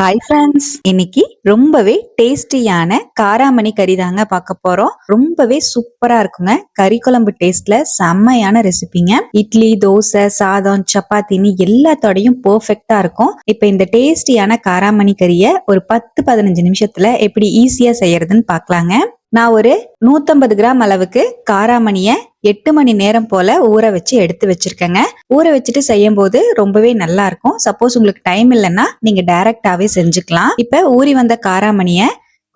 Hi friends இன்னைக்கு ரொம்பவே டேஸ்டியான காராமணி கறி தாங்க பார்க்க போறோம். ரொம்பவே சூப்பரா இருக்குங்க. கறி குழம்பு டேஸ்ட்ல செம்மையான ரெசிபிங்க இட்லி தோசை சாதம் சப்பாத்தின்னு எல்லாத்தோடையும் பர்ஃபெக்டா இருக்கும். இப்போ இந்த டேஸ்டியான காராமணி கறியை ஒரு பத்து பதினஞ்சு நிமிஷத்துல எப்படி ஈஸியா செய்யறதுன்னு பார்க்கலாங்க. நான் ஒரு நூத்தம்பது கிராம் அளவுக்கு காராமணிய எட்டு மணி நேரம் போல ஊற வச்சு எடுத்து வச்சிருக்கேங்க. ஊற வச்சுட்டு செய்யும் போது ரொம்பவே நல்லா இருக்கும். சப்போஸ் உங்களுக்கு டைம் இல்லைன்னா நீங்க டைரக்டாவே செஞ்சுக்கலாம். இப்ப ஊறி வந்த காராமணிய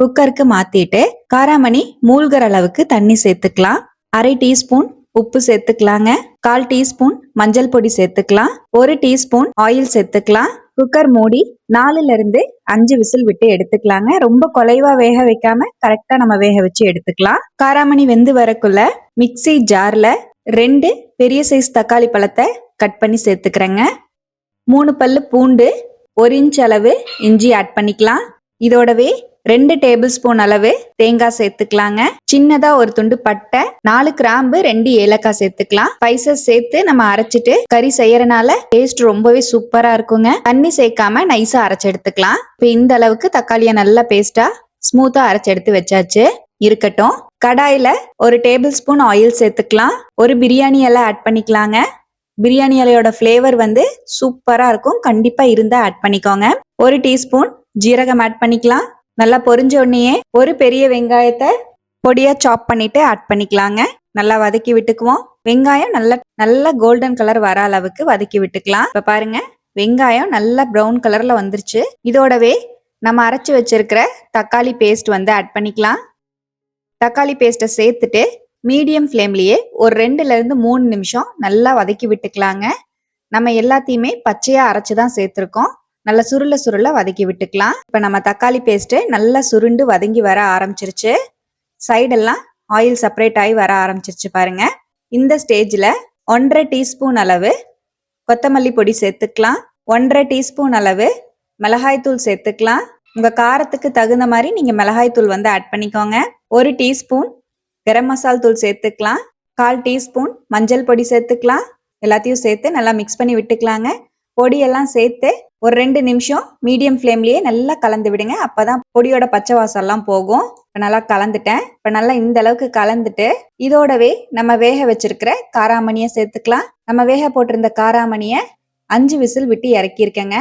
குக்கருக்கு மாத்திட்டு காராமணி மூழ்கிற அளவுக்கு தண்ணி சேர்த்துக்கலாம். அரை டீஸ்பூன் உப்பு சேர்த்துக்கலாங்க. கால் டீஸ்பூன் மஞ்சள் பொடி சேர்த்துக்கலாம். ஒரு டீஸ்பூன் ஆயில் சேர்த்துக்கலாம். குக்கர் மூடி நாலுலேருந்து அஞ்சு விசில் விட்டு எடுத்துக்கலாங்க. ரொம்ப குலைவா வேக வைக்காம கரெக்டாக நம்ம வேக வச்சு எடுத்துக்கலாம். காராமணி வெந்து வரக்குள்ள மிக்சி ஜாரில் ரெண்டு பெரிய சைஸ் தக்காளி பழத்தை கட் பண்ணி சேர்த்துக்கிறேங்க. மூணு பல்லு பூண்டு ஒரு இன்ச் அளவு இஞ்சி ஆட் பண்ணிக்கலாம். இதோடவே ரெண்டு டேபிள் ஸ்பூன் அளவு தேங்காய் சேர்த்துக்கலாங்க. சின்னதா ஒரு துண்டு பட்டை நாலு கிராம்பு ரெண்டு ஏலக்காய் சேர்த்துக்கலாம். ஸ்பைசஸ் சேர்த்து நம்ம அரைச்சிட்டு கறி செய்யறனால டேஸ்ட் ரொம்பவே சூப்பரா இருக்குங்க. தண்ணி சேர்க்காம நைஸா அரைச்சு எடுத்துக்கலாம். இப்போ இந்த அளவுக்கு தக்காளியை நல்லா பேஸ்டா ஸ்மூத்தா அரைச்சு எடுத்து வச்சாச்சு. இருக்கட்டும். கடாயில ஒரு டேபிள் ஸ்பூன் ஆயில் சேர்த்துக்கலாம். ஒரு பிரியாணி எல்லாம் ஆட் பண்ணிக்கலாங்க. பிரியாணி இலையோட ஃப்ளேவர் வந்து சூப்பரா இருக்கும். கண்டிப்பா இருந்தா ஆட் பண்ணிக்கோங்க. ஒரு டீஸ்பூன் ஜீரகம் ஆட் பண்ணிக்கலாம். நல்லா பொரிஞ்ச உடனேயே ஒரு பெரிய வெங்காயத்தை பொடியா சாப் பண்ணிட்டு ஆட் பண்ணிக்கலாங்க. நல்லா வதக்கி விட்டுக்குவோம். வெங்காயம் நல்லா நல்லா கோல்டன் கலர் வர அளவுக்கு வதக்கி விட்டுக்கலாம். இப்ப பாருங்க வெங்காயம் நல்லா ப்ரௌன் கலர்ல வந்துருச்சு. இதோடவே நம்ம அரைச்சு வச்சிருக்கிற தக்காளி பேஸ்ட் வந்து ஆட் பண்ணிக்கலாம். தக்காளி பேஸ்ட்டை சேர்த்துட்டு மீடியம் ஃப்ளேம்லேயே ஒரு ரெண்டுல இருந்து மூணு நிமிஷம் நல்லா வதக்கி விட்டுக்கலாங்க. நம்ம எல்லாத்தையுமே பச்சையா அரைச்சு தான் சேர்த்துருக்கோம். நல்லா சுருள சுருள வதக்கி விட்டுக்கலாம். இப்போ நம்ம தக்காளி பேஸ்ட்டு நல்லா சுருண்டு வதங்கி வர ஆரம்பிச்சிருச்சு. சைடெல்லாம் ஆயில் செப்பரேட் ஆகி வர ஆரம்பிச்சிருச்சு பாருங்க. இந்த ஸ்டேஜில் ஒன்றரை டீஸ்பூன் அளவு கொத்தமல்லி பொடி சேர்த்துக்கலாம். ஒன்றரை டீஸ்பூன் அளவு மிளகாய்த்தூள் சேர்த்துக்கலாம். உங்கள் காரத்துக்கு தகுந்த மாதிரி நீங்கள் மிளகாய்த்தூள் வந்து ஆட் பண்ணிக்கோங்க. ஒரு டீஸ்பூன் கரம் மசால் தூள் சேர்த்துக்கலாம். கால் டீஸ்பூன் மஞ்சள் பொடி சேர்த்துக்கலாம். எல்லாத்தையும் சேர்த்து நல்லா மிக்ஸ் பண்ணி விட்டுக்கலாங்க. பொடியெல்லாம் சேர்த்து ஒரு ரெண்டு நிமிஷம் மீடியம் ஃப்ளேம்லேயே நல்லா கலந்து விடுங்க. அப்பதான் பொடியோட பச்சை வாசம் போகும். இப்போ நல்லா கலந்துட்டேன். இப்போ நல்லா இந்த அளவுக்கு கலந்துட்டு இதோடவே நம்ம வேக வச்சிருக்கிற காராமணியை சேர்த்துக்கலாம். நம்ம வேக போட்டிருந்த காராமணியை அஞ்சு விசில் விட்டு இறக்கியிருக்கேங்க.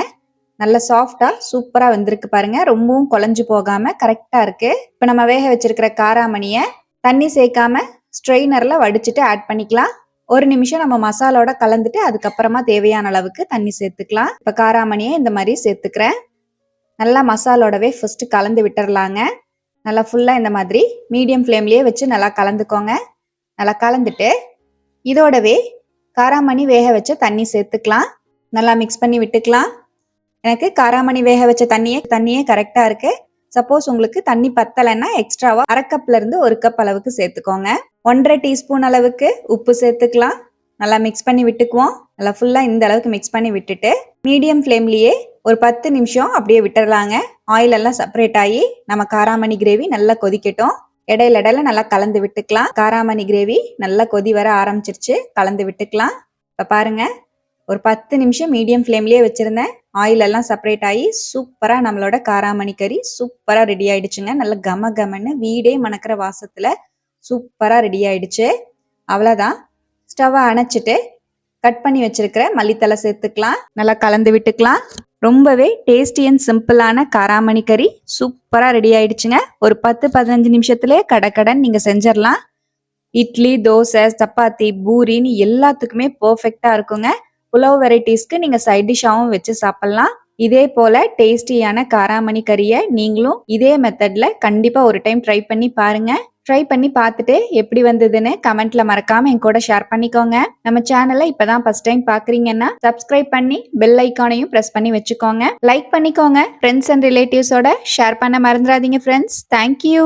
நல்ல சாஃப்டா சூப்பரா வந்திருக்கு பாருங்க. ரொம்பவும் குழஞ்சு போகாம கரெக்டா இருக்கு. இப்போ நம்ம வேக வச்சிருக்கிற காராமணியை தண்ணி சேர்க்காம ஸ்ட்ரெயினர்ல வடிச்சிட்டு ஆட் பண்ணிக்கலாம். ஒரு நிமிஷம் நம்ம மசாலோட கலந்துட்டு அதுக்கப்புறமா தேவையான அளவுக்கு தண்ணி சேர்த்துக்கலாம். இப்போ காராமணியை இந்த மாதிரி சேர்த்துக்கிறேன். நல்லா மசாலோடவே ஃபர்ஸ்ட் கலந்து விட்டுறலாங்க. நல்லா ஃபுல்லாக இந்த மாதிரி மீடியம் ஃப்ளேம்லேயே வச்சு நல்லா கலந்துக்கோங்க. நல்லா கலந்துட்டு இதோடவே காராமணி வேக வச்ச தண்ணி சேர்த்துக்கலாம். நல்லா மிக்ஸ் பண்ணி விட்டுக்கலாம். எனக்கு காராமணி வேக வச்ச தண்ணியே தண்ணியே கரெக்டாக இருக்குது சப்போஸ் உங்களுக்கு தண்ணி பத்தலைன்னா எக்ஸ்ட்ராவா அரை கப்ல இருந்து ஒரு கப் அளவுக்கு சேர்த்துக்கோங்க. ஒன்றரை டீஸ்பூன் அளவுக்கு உப்பு சேர்த்துக்கலாம். நல்லா மிக்ஸ் பண்ணி விட்டுக்குவோம். நல்லா ஃபுல்லா இந்த அளவுக்கு மிக்ஸ் பண்ணி விட்டுட்டு மீடியம் ஃப்ளேம்லயே ஒரு பத்து நிமிஷம் அப்படியே விட்டுடலாங்க ஆயில் எல்லாம் செப்பரேட் ஆகி நம்ம காராமணி கிரேவி நல்லா கொதிக்கட்டும். இடையில இடையில நல்லா கலந்து விட்டுக்கலாம். காராமணி கிரேவி நல்லா கொதி வர ஆரம்பிச்சிருச்சு. கலந்து விட்டுக்கலாம். இப்போ பாருங்க. ஒரு பத்து நிமிஷம் மீடியம் ஃப்ளேம்லேயே வச்சுருந்தேன் ஆயில் எல்லாம் செப்பரேட் ஆகி சூப்பராக நம்மளோட காராமணி கறி சூப்பராக ரெடி ஆயிடுச்சுங்க. நல்ல கம கமன்னு வீடே மணக்கிற வாசத்தில் சூப்பராக ரெடி ஆயிடுச்சு. அவ்வளோதான் ஸ்டவ்வை அணைச்சிட்டு கட் பண்ணி வச்சிருக்கிற மல்லித்தலை சேர்த்துக்கலாம். நல்லா கலந்து விட்டுக்கலாம். ரொம்பவே டேஸ்டி அண்ட் சிம்பிளான காராமணி கறி சூப்பராக ரெடி ஆயிடுச்சுங்க. ஒரு பத்து பதினஞ்சு நிமிஷத்துலேயே கடக்கடன் நீங்கள் செஞ்சிடலாம். இட்லி தோசை சப்பாத்தி பூரின்னு எல்லாத்துக்குமே பர்ஃபெக்டாக இருக்குங்க. புலவு வெரைட்டிஸ்க்கு நீங்கள் சைட் டிஷ்ஷாகவும் வச்சு சாப்பிட்லாம். இதே போல டேஸ்டியான காராமணி கறியை நீங்களும் இதே மெத்தட்ல கண்டிப்பா ஒரு டைம் ட்ரை பண்ணி பாருங்க. ட்ரை பண்ணி பார்த்துட்டு எப்படி வந்ததுன்னு கமெண்ட்ல மறக்காம என் கூட ஷேர் பண்ணிக்கோங்க. நம்ம சேனலை இப்பதான் ஃபர்ஸ்ட் டைம் பாக்குறீங்கன்னா சப்ஸ்கிரைப் பண்ணி பெல் ஐக்கானையும் பிரஸ் பண்ணி வச்சுக்கோங்க. லைக் பண்ணிக்கோங்க. ஃப்ரெண்ட்ஸ் அண்ட் ரிலேட்டிவ்ஸோட ஷேர் பண்ண மறந்துடாதீங்க ஃப்ரெண்ட்ஸ் தேங்க்யூ